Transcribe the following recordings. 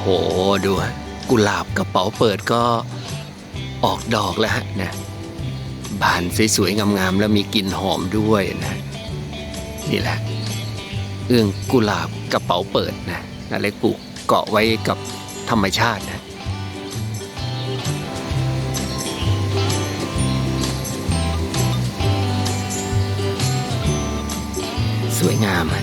โหดูฮะกุหลาบกระเป๋าเปิดก็ออกดอกแล้วฮะนะบานสวยๆงามๆแล้วมีกลิ่นหอมด้วยนะนี่แหละ เอื้องกุหลาบกระเป๋าเปิดนะนาเล็กปลูกเกาะไว้กับธรรมชาตินะสวยงามอะ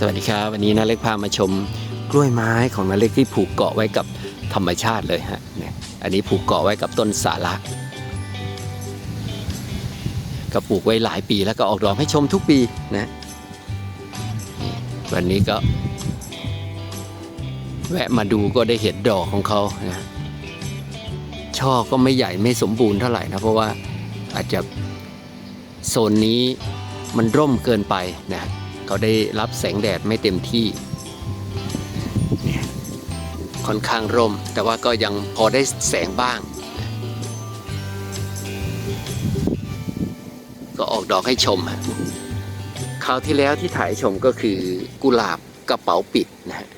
สวัสดีครับ วันนี้นาเล็กพามาชมกล้วยไม้ของนาเล็กที่ผูกเกาะไว้กับธรรมชาติเลยฮะเนี่ยอันนี้ผูกเกาะไว้กับต้นสาระก็ปลูกไว้หลายปีแล้วก็ออกดอกให้ชมทุกปีนะวันนี้ก็ แวะมาดูก็ได้เห็นดอกของเขานะช่อก็ไม่ใหญ่ไม่สมบูรณ์เท่าไหร่นะเพราะว่าอาจจะโซนนี้มันร่มเกินไปนะ เขาได้รับแสงแดดไม่เต็มที่ ค่อนข้างร่ม แต่ว่าก็ยังพอได้แสงบ้าง ก็ออกดอกให้ชมคราวที่แล้วที่ถ่ายชมก็คือกุหลาบกระเป๋าปิดนะฮะ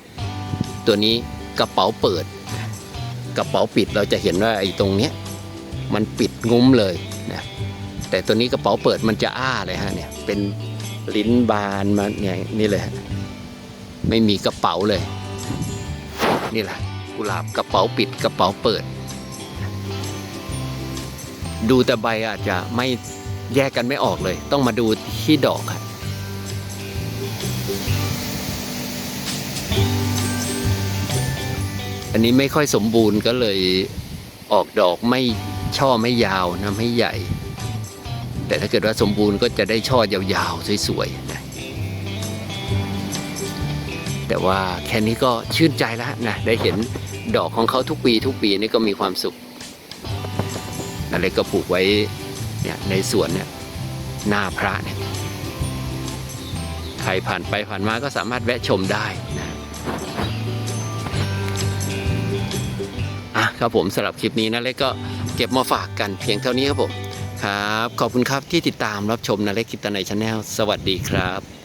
ตัวนี้กระเป๋าเปิด กระเป๋าปิดเราจะเห็นว่าไอ้ตรงเนี้ยมันปิดงุ้มเลยนะแต่ตัวนี้กระเป๋าเปิดมันจะอ้าเลยฮะเนี่ยเป็น ลิ้นบานมาเนี่ยนี่เลยฮะไม่มีกระเป๋าเลย นี่แหละกุหลาบกระเป๋าปิดกระเป๋าเปิด ดูแต่ใบอาจจะไม่แยกกันไม่ออกเลย ต้องมาดูที่ดอกครับอันนี้ไม่ค่อยสมบูรณ์ก็เลยออกดอกไม่ช่อไม่ยาวนะไม่ใหญ่ แต่ถ้าเกิดว่าสมบูรณ์ก็จะได้ช่อยาวๆสวยๆนะแต่ว่าแค่นี้ก็ชื่นใจแล้วนะได้เห็นดอกของเขาทุกปี ทุกปีนี่ก็มีความสุขอะไรก็ปลูกไว้เนี่ยในสวนเนี่ยหน้าพระเนี่ยใครผ่านไปผ่านมาก็สามารถแวะชมได้นะอะครับผมสำหรับคลิปนี้นะเล็กก็เก็บมาฝากกันเพียงเท่านี้ครับผม ครับ ขอบคุณครับที่ติดตามรับชมนาเล็กกิตนาในชาแนลสวัสดีครับ